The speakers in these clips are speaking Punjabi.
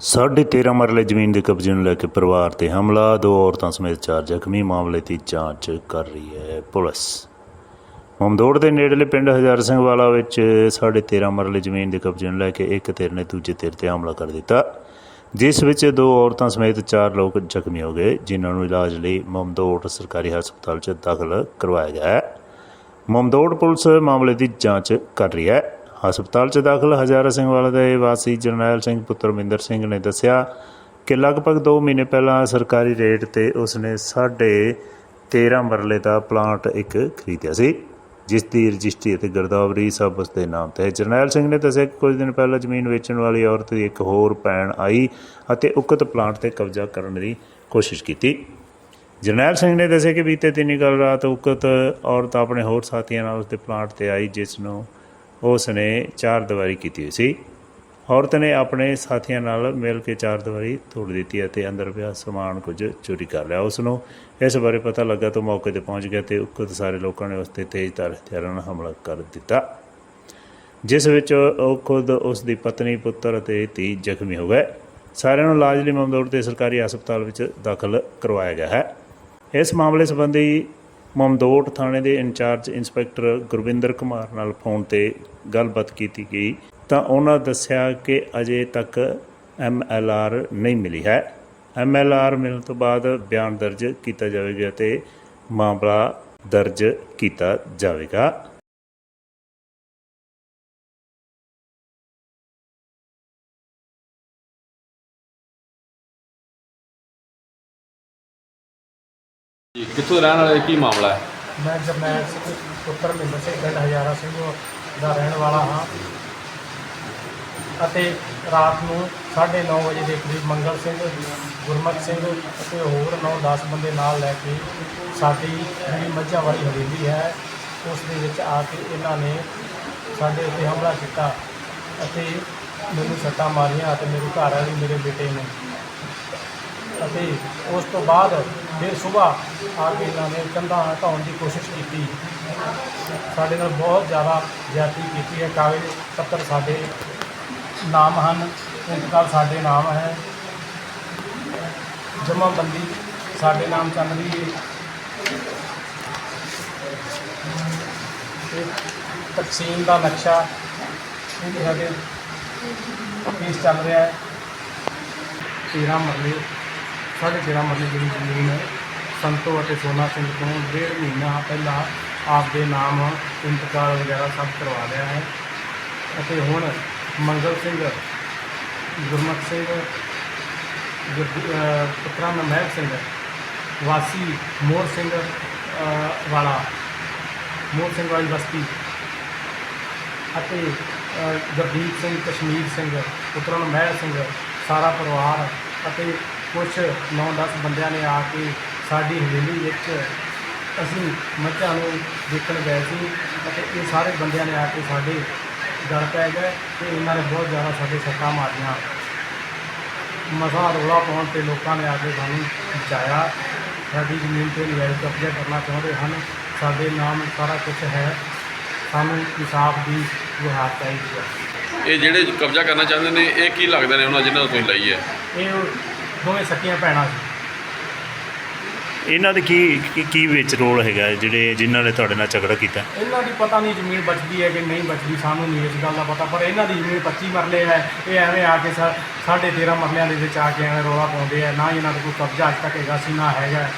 ਸਾਢੇ 13 ਮਰਲੇ ਜ਼ਮੀਨ ਦੇ ਕਬਜ਼ੇ ਨੂੰ ਲੈ ਕੇ ਪਰਿਵਾਰ ਤੇ ਹਮਲਾ, ਦੋ ਔਰਤਾਂ ਸਮੇਤ ਚਾਰ ਜ਼ਖਮੀ, ਮਾਮਲੇ ਦੀ ਜਾਂਚ ਕਰ ਰਹੀ ਹੈ ਪੁਲਿਸ। ਮਮਦੋੜ ਦੇ ਨੇੜਲੇ ਪਿੰਡ ਹਜ਼ਾਰ ਸਿੰਘ ਵਾਲਾ ਵਿੱਚ ਸਾਢੇ 13 ਮਰਲੇ ਜ਼ਮੀਨ ਦੇ ਕਬਜ਼ੇ ਨੂੰ ਲੈ ਕੇ ਇੱਕ ਧਿਰ ਨੇ ਦੂਜੇ ਧਿਰ ਤੇ ਹਮਲਾ ਕਰ ਦਿੱਤਾ, ਜਿਸ ਵਿੱਚ ਦੋ ਔਰਤਾਂ ਸਮੇਤ ਚਾਰ ਲੋਕ ਜ਼ਖਮੀ ਹੋ ਗਏ, ਜਿਨ੍ਹਾਂ ਨੂੰ ਇਲਾਜ ਲਈ ਮਮਦੋੜ ਸਰਕਾਰੀ ਹਸਪਤਾਲ 'ਚ ਦਾਖਲ ਕਰਵਾਇਆ ਗਿਆ ਹੈ। ਮਮਦੋੜ ਪੁਲਿਸ ਮਾਮਲੇ ਦੀ ਜਾਂਚ ਕਰ ਰਹੀ ਹੈ। ਹਸਪਤਾਲ 'ਚ ਦਾਖਲ ਹਜ਼ਾਰਾ ਸਿੰਘ ਵਾਲਾ ਦੇ ਵਾਸੀ ਜਰਨੈਲ ਸਿੰਘ ਪੁੱਤਰ ਮਿੰਦਰ ਸਿੰਘ ਨੇ ਦੱਸਿਆ ਕਿ ਲਗਭਗ 2 ਮਹੀਨੇ ਪਹਿਲਾਂ ਸਰਕਾਰੀ ਰੇਟ ਤੇ ਉਸਨੇ ਸਾਢੇ 13 ਮਰਲੇ ਦਾ ਪਲਾਂਟ ਇੱਕ ਖਰੀਦਿਆ ਸੀ, ਜਿਸ ਦੀ ਰਜਿਸਟਰੀ ਅਤੇ ਗਰਦਾਵਰੀ ਸਭ ਉਸ ਦੇ ਨਾਮ ਤੇ ਹੈ। ਜਰਨੈਲ ਸਿੰਘ ਨੇ ਦੱਸਿਆ ਕਿ ਕੁਝ ਦਿਨ ਪਹਿਲਾਂ ਜ਼ਮੀਨ ਵੇਚਣ ਵਾਲੀ ਔਰਤ ਦੀ ਇੱਕ ਹੋਰ ਭੈਣ ਆਈ ਅਤੇ ਉਕਤ ਪਲਾਂਟ ਤੇ ਕਬਜ਼ਾ ਕਰਨ ਦੀ ਕੋਸ਼ਿਸ਼ ਕੀਤੀ। ਜਰਨੈਲ ਸਿੰਘ ਨੇ ਦੱਸਿਆ ਕਿ ਬੀਤੇ ਦਿਨੀ ਕੱਲ ਰਾਤ ਉਕਤ ਔਰਤ ਆਪਣੇ ਹੋਰ ਸਾਥੀਆਂ ਨਾਲ ਉਸਦੇ ਪਲਾਂਟ ਤੇ ਆਈ, ਜਿਸ ਨੂੰ ਉਸ ਨੇ ਚਾਰ ਦੀਵਾਰੀ ਕੀਤੀ ਹੋਈ ਸੀ। ਔਰਤ ਨੇ ਆਪਣੇ ਸਾਥੀਆਂ ਨਾਲ ਮਿਲ ਕੇ ਚਾਰ ਦੀਵਾਰੀ ਤੋੜ ਦਿੱਤੀ ਅਤੇ ਅੰਦਰ ਪਿਆ ਸਮਾਨ ਕੁਝ ਚੋਰੀ ਕਰ ਲਿਆ। ਉਸ ਨੂੰ ਇਸ ਬਾਰੇ ਪਤਾ ਲੱਗਾ ਤਾਂ ਮੌਕੇ ਤੇ ਪਹੁੰਚ ਗਿਆ ਤੇ ਉਕਤ ਸਾਰੇ ਲੋਕਾਂ ਨੇ ਉਸ ਤੇ ਤੇਜ਼ਧਾਰ ਹਥਿਆਰਾਂ ਨਾਲ ਹਮਲਾ ਕਰ ਦਿੱਤਾ। ਜਿਸ ਵਿੱਚ ਉਹ ਖੁਦ ਉਸ ਦੀ ਪਤਨੀ, ਪੁੱਤਰ ਅਤੇ ਧੀ ਜ਼ਖਮੀ ਹੋ ਗਏ। ਸਾਰਿਆਂ ਨੂੰ ਇਲਾਜ ਲਈ ਮਮਦੋੜ ਦੇ ਸਰਕਾਰੀ ਹਸਪਤਾਲ ਵਿੱਚ ਦਾਖਲ ਕਰਵਾਇਆ ਗਿਆ ਹੈ। ਇਸ ਮਾਮਲੇ ਸੰਬੰਧੀ ਮਮਦੋਟ ਥਾਣੇ ਦੇ ਇੰਚਾਰਜ ਇੰਸਪੈਕਟਰ ਗੁਰਵਿੰਦਰ ਕੁਮਾਰ ਨਾਲ ਫੋਨ ਤੇ ਗੱਲਬਾਤ ਕੀਤੀ ਗਈ ਤਾਂ ਉਹਨਾਂ ਦੱਸਿਆ ਕਿ ਅਜੇ ਤੱਕ ਐਮ ਐਲ ਆਰ ਨਹੀਂ ਮਿਲੀ ਹੈ। ਐਮ ਐਲ ਆਰ ਮਿਲਣ ਤੋਂ ਬਾਅਦ ਬਿਆਨ ਦਰਜ ਕੀਤਾ ਜਾਵੇਗਾ ਤੇ ਮਾਮਲਾ ਦਰਜ ਕੀਤਾ ਜਾਵੇਗਾ। ਜੀ ਕਿੱਥੋਂ ਰਹਿਣ ਵਾਲੇ, ਕੀ ਮਾਮਲਾ ਹੈ? ਮੈਂ ਜਰਨੈਲ ਸਿੰਘ ਪੁੱਤਰ ਮਿੰਦਰ ਸਿੰਘ, ਪਿੰਡ ਹਜ਼ਾਰਾ ਸਿੰਘ ਦਾ ਰਹਿਣ ਵਾਲਾ ਹਾਂ। ਅਤੇ ਰਾਤ ਨੂੰ 9:30 ਵਜੇ ਦੇ ਕਰੀਬ ਮੰਗਲ ਸਿੰਘ, ਗੁਰਮਤ ਸਿੰਘ ਅਤੇ ਹੋਰ 9-10 ਬੰਦੇ ਨਾਲ ਲੈ ਕੇ ਸਾਡੀ ਜਿਹੜੀ ਮੱਝਾਂ ਵਾਲੀ ਹਵੇਲੀ ਹੈ, ਉਸ ਦੇ ਵਿੱਚ ਆ ਕੇ ਇਹਨਾਂ ਨੇ ਸਾਡੇ ਉੱਤੇ ਹਮਲਾ ਕੀਤਾ ਅਤੇ ਮੈਨੂੰ ਸੱਟਾਂ ਮਾਰੀਆਂ ਅਤੇ ਮੇਰੇ ਘਰ ਵਾਲੀ ਮੇਰੇ ਬੇਟੇ ਨੇ। ਅਤੇ ਉਸ ਤੋਂ ਬਾਅਦ ਫਿਰ ਸੁਬਾਹ ਆ ਕੇ ਇਹਨਾਂ ਨੇ ਕੰਧਾਂ ਢਾਉਣ ਦੀ ਕੋਸ਼ਿਸ਼ ਕੀਤੀ। ਸਾਡੇ ਨਾਲ ਬਹੁਤ ਜ਼ਿਆਦਾ ਜ਼ਿਆਦਤੀ ਕੀਤੀ ਹੈ। ਕਾਗਜ਼ ਪੱਤਰ ਸਾਡੇ ਨਾਮ ਹਨ, ਇੰਤਕਾਲ ਸਾਡੇ ਨਾਮ ਹੈ। ਜਮ੍ਹਾਂਬੰਦੀ ਸਾਡੇ ਨਾਮ ਚੱਲ ਰਹੀ ਹੈ। ਤੇ ਤਕਸੀਮ ਦਾ ਨਕਸ਼ਾ ਇਹ ਵੀ ਸਾਡੇ ਕੇਸ ਚੱਲ ਰਿਹਾ ਹੈ। 13 ਮਰਲੇ ਸਾਢੇ 13 ਮਰਲੇ ਜਿਹੜੀ ਜ਼ਮੀਨ ਸੰਤੋ ਅਤੇ ਸੋਨਾ ਸਿੰਘ ਤੋਂ ਡੇਢ ਮਹੀਨਾ ਪਹਿਲਾਂ ਆਪ ਦੇ ਨਾਮ ਇੰਤਕਾਲ ਵਗੈਰਾ ਸਭ ਕਰਵਾ ਲਿਆ ਹੈ। ਅਤੇ ਹੁਣ ਮੰਗਲ ਸਿੰਘ ਗੁਰਮਤ ਸਿੰਘ ਗੁਰ- ਅਹ ਪੁੱਤਰਾਂ ਦਾ ਸਿੰਘ ਵਾਸੀ ਮੋਰ ਸਿੰਘ ਵਾਲਾ ਮੋਰ ਸਿੰਘ ਵਾਲੀ ਬਸਤੀ ਅਤੇ ਅ, ਗੁਰਦੀਪ ਸਿੰਘ ਕਸ਼ਮੀਰ ਸਿੰਘ ਪੁੱਤਰਾਂ ਨੂੰ ਸਿੰਘ ਸਾਰਾ ਪਰਿਵਾਰ ਅਤੇ ਕੁਝ 9-10 ਬੰਦਿਆਂ ਨੇ ਆ ਕੇ ਸਾਡੀ ਹਵੇਲੀ ਵਿੱਚ ਅਸੀਂ ਮੱਝਾਂ ਨੂੰ ਦੇਖਣ ਗਏ ਸੀ ਅਤੇ ਇਹ ਸਾਰੇ ਬੰਦਿਆਂ ਨੇ ਆ ਕੇ ਸਾਡੇ ਗਲ ਪੈ ਗਏ ਤੇ ਇਹਨਾਂ ਨੇ ਬਹੁਤ ਜ਼ਿਆਦਾ ਸਾਡੇ ਸੱਟਾਂ ਮਾਰੀਆਂ। ਮਸਾਂ ਰੌਲਾ ਪਾਉਣ ਤੇ ਲੋਕਾਂ ਨੇ ਆ ਕੇ ਸਾਨੂੰ ਬਚਾਇਆ। ਸਾਡੀ ਜ਼ਮੀਨ ਤੇ ਨਜਾਇਜ਼ ਕਬਜ਼ਾ ਕਰਨਾ ਚਾਹੁੰਦੇ ਹਨ। ਸਾਡੇ ਨਾਮ ਸਾਰਾ ਕੁਝ ਹੈ। ਸਾਨੂੰ ਇਨਸਾਫ ਦੀ ਗੁਹਾਰ ਚਾਹੀਦੀ ਹੈ। ਇਹ ਜਿਹੜੇ ਕਬਜ਼ਾ ਕਰਨਾ ਚਾਹੁੰਦੇ ਨੇ ਇਹ ਕੀ ਲੱਗਦੇ ਨੇ ਉਹਨਾਂ ਜਿਨ੍ਹਾਂ ਤੋਂ ਤੁਸੀਂ ਲਈ ਹੈ? ਇਹ ਦੋਵੇਂ ਸਕੀਆਂ ਭੈਣਾਂ ਸੀ। ਇਹਨਾਂ ਦੇ ਕੀ ਕੀ- ਕੀ ਵਿੱਚ ਰੋਲ ਹੈਗਾ ਹੈ ਜਿਹੜੇ ਜਿਨ੍ਹਾਂ ਨੇ ਤੁਹਾਡੇ ਨਾਲ ਝਗੜਾ ਕੀਤਾ? ਇਹਨਾਂ ਦੀ ਪਤਾ ਨਹੀਂ ਜ਼ਮੀਨ ਬਚਦੀ ਹੈ ਕਿ ਨਹੀਂ ਬਚਦੀ ਸਾਨੂੰ ਨਹੀਂ ਇਸ ਗੱਲ ਦਾ ਪਤਾ ਪਰ ਇਹਨਾਂ ਦੀ ਜ਼ਮੀਨ 25 ਮਰਲੇ ਹੈ। ਇਹ ਐਵੇਂ ਆ ਕੇ ਸਾ- ਸਾਢੇ 13 ਮਰਲਿਆਂ ਦੇ ਵਿੱਚ ਆ ਕੇ ਐਵੇਂ ਰੌਲਾ ਪਾਉਂਦੇ ਆ। ਨਾ ਹੀ ਇਹਨਾਂ ਦਾ ਕੋਈ ਕਬਜ਼ਾ ਅੱਜ ਤੱਕ ਹੈਗਾ ਸੀ ਨਾ ਹੈਗਾ।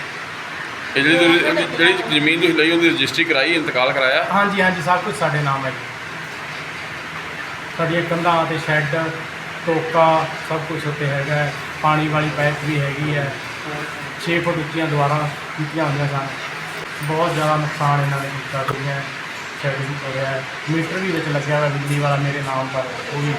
ਇਹ ਜਿਹੜੀ ਤੁਸੀਂ- ਜਿਹੜੀ ਜ਼ਮੀਨ ਤੁਸੀਂ ਲਈ ਉਹਦੀ ਰਜਿਸਟਰੀ ਕਰਾਈ ਇੰਤਕਾਲ ਕਰਾਇਆ? ਹਾਂਜੀ ਹਾਂਜੀ ਸਭ ਕੁਝ ਸਾਡੇ ਨਾਮ ਹੈ ਜੀ। ਸਾਡੀਆਂ ਕੰਧਾਂ ਤੇ ਸ਼ੈੱਡ ਟੋਕਾ ਸਭ ਕੁਝ ਉੱਤੇ ਹੈਗਾ ਹੈ। ਪਾਣੀ ਵਾਲੀ ਪਾਈਪ ਵੀ ਹੈਗੀ ਹੈ। 6 ਫੁੱਟ ਉੱਚੀਆਂ ਦੀਵਾਰਾਂ ਕੀਤੀਆਂ ਹੋਈਆਂ ਸਨ। ਬਹੁਤ ਜ਼ਿਆਦਾ ਨੁਕਸਾਨ ਇਹਨਾਂ ਨੇ ਕੀਤਾ ਸੀ। ਹੈ ਸ਼ੈੱਡ ਹੋ। ਗਿਆ ਮੀਟਰ ਵੀ ਵਿੱਚ ਲੱਗਿਆ ਹੋਇਆ ਬਿਜਲੀ ਵਾਲਾ ਮੇਰੇ ਨਾਮ ਪਰ, ਉਹ ਵੀ